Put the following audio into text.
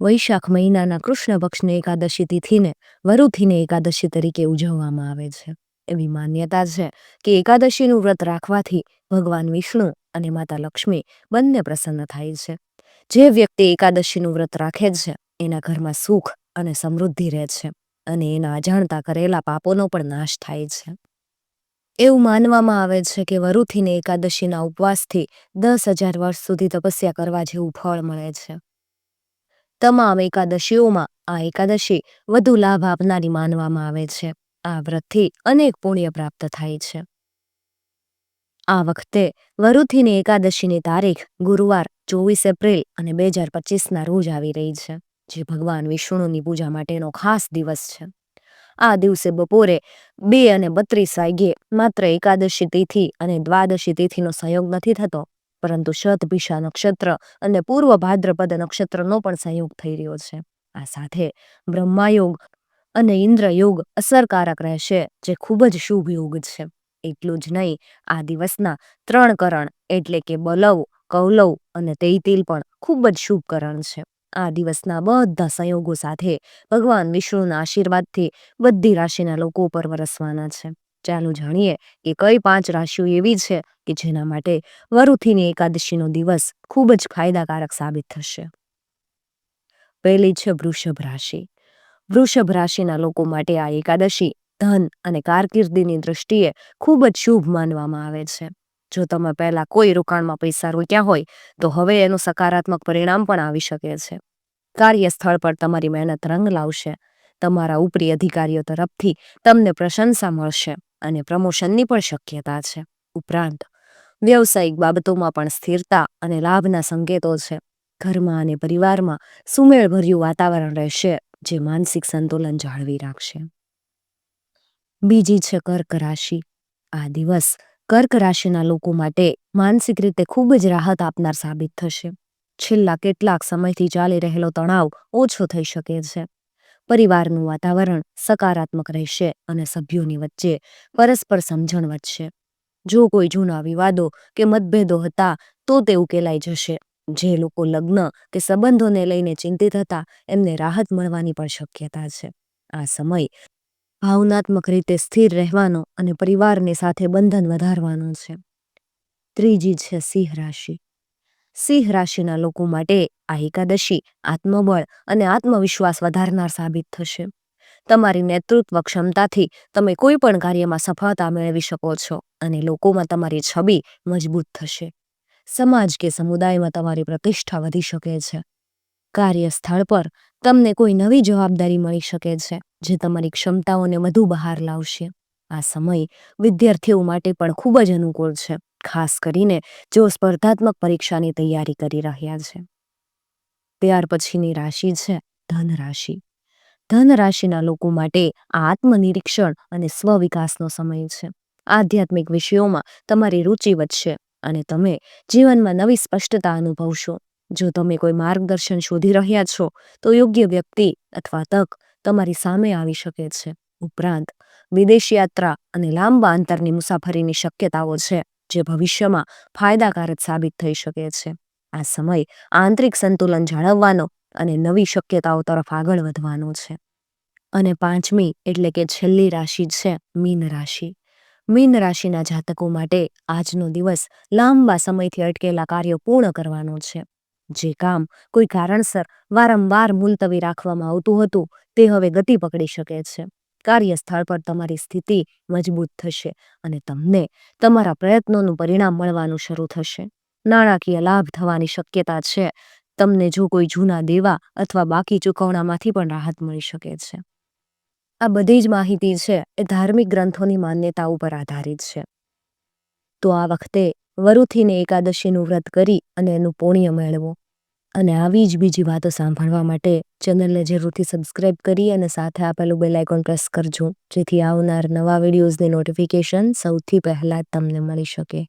વૈશાખ મહિનાના કૃષ્ણ પક્ષની એકાદશી તિથિને વરુથીને એકાદશી તરીકે ઉજવવામાં આવે છે. એવી માન્યતા છે કે એકાદશીનું વ્રત રાખવાથી ભગવાન વિષ્ણુ અને માતા લક્ષ્મી બંને પ્રસન્ન થાય છે. જે વ્યક્તિ એકાદશીનું વ્રત રાખે છે, એના ઘરમાં સુખ અને સમૃદ્ધિ રહે છે અને એના અજાણતા કરેલા પાપોનો પણ નાશ થાય છે. એવું માનવામાં આવે છે કે વરુથીને એકાદશીના ઉપવાસથી દસ હજાર વર્ષ સુધી તપસ્યા કરવા જેવું ફળ મળે છે. તમામ એકાદશીઓમાં આ એકાદશી વધુ લાભ આપનારી માનવામાં આવે છે. આ વ્રતથી અનેક પુણ્ય પ્રાપ્ત થાય છે. આ વખતે વરુથીની એકાદશીની તારીખ ગુરુવાર ચોવીસ એપ્રિલ અને બે હજાર પચીસના રોજ આવી રહી છે, જે ભગવાન વિષ્ણુની પૂજા માટેનો ખાસ દિવસ છે. આ દિવસે બપોરે બે અને બત્રીસ વાગ્યે માત્ર એકાદશી તિથિ અને દ્વાદશી તિથિનો સંયોગ નથી થતો પરંતુ શતભિષા નક્ષત્ર અને પૂર્વ ભાદ્રપદ નક્ષત્રનો પણ સંયોગ થઈ રહ્યો છે. આ સાથે બ્રહ્માયોગ અને ઇન્દ્રયોગ અસરકારક રહેશે, જે ખૂબ જ શુભ યોગ છે. એટલું જ નહીં, આ દિવસના ત્રણ કરણ એટલે કે બલવ, કૌલવ અને તૈતિલ પણ ખૂબ જ શુભ કરણ છે. આ દિવસના બધા સંયોગો સાથે ભગવાન વિષ્ણુના આશીર્વાદથી બધી રાશિના લોકો ઉપર વરસવાના છે. ચાલો જાણીએ કે કઈ પાંચ રાશિઓ એવી છે કે જેના માટે વરુથીની એકાદશીનો દિવસ ખૂબ જ ફાયદાકારક સાબિત થશે. પહેલી છે વૃષભ રાશિ. વૃષભ રાશિના લોકો માટે આ એકાદશી ધન અને કારકિર્દીની દ્રષ્ટિએ ખૂબ જ શુભ માનવામાં આવે છે. જો તમે પહેલા કોઈ રોકાણમાં પૈસા રોક્યા હોય, તો હવે એનું સકારાત્મક પરિણામ પણ આવી શકે છે. કાર્યસ્થળ પર તમારી મહેનત રંગ લાવશે. તમારા ઉપરી અધિકારીઓ તરફથી તમને પ્રશંસા મળશે. અને પ્રમોશનની પણ શક્યતા છે, ઉપરાંત વ્યવસાયિક બાબતોમાં પણ સ્થિરતા અને લાભના સંકેતો છે. ઘરમાં અને પરિવારમાં સુમેળભર્યું વાતાવરણ રહેશે, જે માનસિક સંતુલન જાળવી રાખશે. બીજી છે કર્ક રાશિ. આ દિવસ કર્ક રાશિના લોકો માટે માનસિક રીતે ખૂબ જ રાહત આપનાર સાબિત થશે. છેલ્લા કેટલાક સમયથી ચાલી રહેલો તણાવ ઓછો થઈ શકે છે. પરિવારનું વાતાવરણ સકારાત્મક રહેશે અને સભ્યોની વચ્ચે પરસ્પર સમજણ વધશે. જો કોઈ જૂના વિવાદો કે મતભેદો હતા, તો તે ઉકેલાઈ જશે. જે લોકો લગ્ન કે સંબંધોને લઈને ચિંતિત હતા, એમને રાહત મળવાની પણ શક્યતા છે. આ સમય ભાવનાત્મક રીતે સ્થિર રહેવાનો અને પરિવારની સાથે બંધન વધારવાનો છે. ત્રીજી છે સિંહ રાશિ. સિંહ રાશિના લોકો માટે આ એકાદશી આત્મબળ અને આત્મવિશ્વાસ વધારનાર સાબિત થશે. તમારી નેતૃત્વ ક્ષમતાથી તમે કોઈ પણ કાર્યમાં સફળતા મેળવી શકો છો અને લોકોમાં તમારી છબી મજબૂત થશે. સમાજ કે સમુદાયમાં તમારી પ્રતિષ્ઠા વધી શકે છે. કાર્યસ્થળ પર તમને કોઈ નવી જવાબદારી મળી શકે છે, જે તમારી ક્ષમતાઓને વધુ બહાર લાવશે. આ સમય વિદ્યાર્થીઓ માટે પણ ખૂબ જ અનુકૂળ છે. ખાસ કરીને જેઓ સ્પર્ધાત્મક પરીક્ષાની તૈયારી કરી રહ્યા છે. ત્યાર પછીની રાશિ છે ધન રાશિ ધન રાશિના લોકો માટે આત્મનિરીક્ષણ અને સ્વવિકાસનો સમય છે. આધ્યાત્મિક વિષયોમાં તમારી રુચિ વધશે અને તમે જીવનમાં નવી સ્પષ્ટતા અનુભવશો. જો તમે કોઈ માર્ગદર્શન શોધી રહ્યા છો, તો યોગ્ય વ્યક્તિ અથવા તક તમારી સામે આવી શકે છે. ઉપરાંત વિદેશ યાત્રા અને લાંબા અંતરની મુસાફરીની શક્યતાઓ છે. જે ભવિષ્યમાં ફાયદાકારક સાબિત થઈ શકે છે. આ સમય આંતરિક સંતુલન જાળવવાનો અને નવી શક્યતાઓ તરફ આગળ વધવાનો છે. અને પાંચમી એટલે કે છેલ્લી રાશિ છે મીન રાશિ. મીન રાશિના જાતકો માટે આજનો દિવસ લાંબા સમયથી અટકેલા કાર્યો પૂર્ણ કરવાનો છે. જે કામ કોઈ કારણસર વારંવાર મુલતવી રાખવામાં આવતું હતું તે હવે ગતિ પકડી શકે છે. કાર્યસ્થળ પર તમારી સ્થિતિ મજબૂત થશે અને તમને તમારા પ્રયત્નોનું પરિણામ મળવાનું શરૂ થશે. નાણાકીય લાભ થવાની શક્યતા છે. તમને જો કોઈ જૂના દેવા અથવા બાકી ચૂકવણામાંથી પણ રાહત મળી શકે છે. આ બધી જ માહિતી છે એ ધાર્મિક ગ્રંથોની માન્યતા ઉપર આધારિત છે. તો આ વખતે વરુથીને એકાદશીનું વ્રત કરી અને એનું પુણ્ય મેળવો. અને આવી જ બીજી વાતો સાંભળવા માટે ચેનલને જરૂરથી સબસ્ક્રાઇબ કરી અને સાથે આપેલું બેલ આઇકોન પ્રેસ કરજો, જેથી આવનાર નવા વિડીયોઝની નોટિફિકેશન સૌથી પહેલાં તમને મળી શકે.